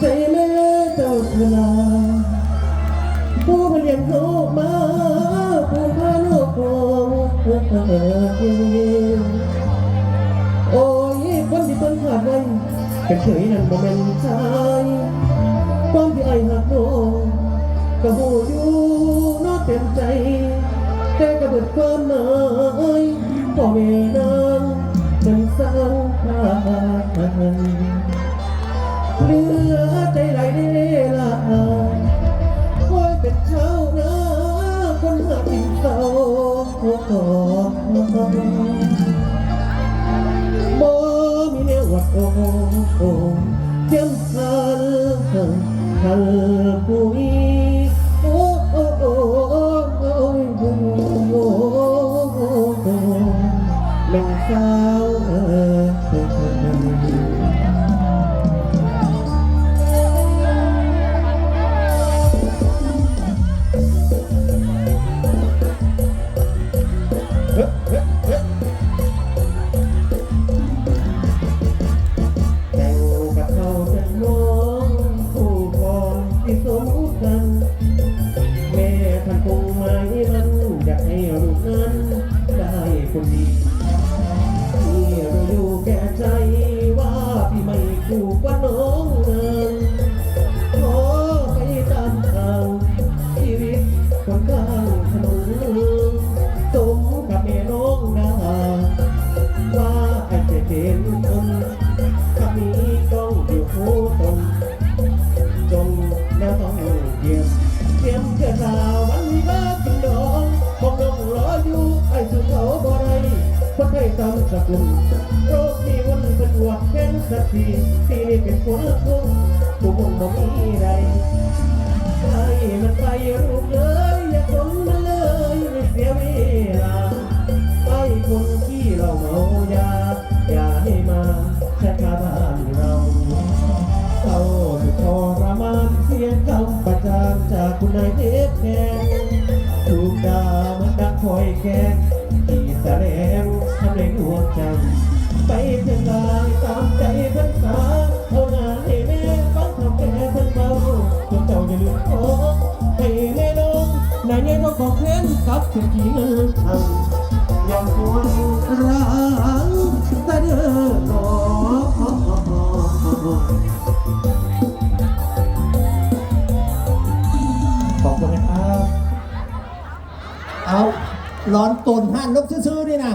ใจแม่เจ้าชนาผู้เลี้ยงลูกมาผู้พาลูกโงเพื่อเกินโอ้ยคนที่ต้นขาดไว้กเฉยนั่นบ่แม่นชายความที่ไอหักน้องก็หูอยู่นอเต็มใจ แต่กระเบิดความหมายพ่อแม่ เหลือใจไหลเดละโอ้ยเป็นเช้านะคนหาที่เศร้าหัวหอมบ่มีแนววัดโอ้โหเจ้าเธอเธอผู้นี้แม่งสา ให้ลูกนั้นได้คนดีที่เราอยู่แก่ใจว่าพี่ไม่คู่กว่าน้องนั้นขอไปตามทางชีวิตคนข้างถนนสมกับแม่น้องนาว่าไอ้เจ็บเป็นคนคำนี้ต้องอยู่คู่ตนจ คนไทยตามสกุลโรคนี้วันเป็นอวดแค้นสักทีที่นี่เป็นคนทุกข์ผู้คงบ่มีใดไปมันไปรูปเลยอย่าทนมันเลยไม่เสียเวลาไปคนที่เราเมายาอย่าให้มาแค่ขาบ้านเราเศร้าสุดทรมานเสียงคำประจานจากคุณนายเทพแทน เจ้าอย่าลืมขอให้แม่น้องนายเงี้ยต้องขอเพลงกับเศรษฐีเงินทำอย่างควรรังแต่เด้อหนอขอบคุณนะครับ เอาร้อนตนห้านนกซื่อๆนี่นะ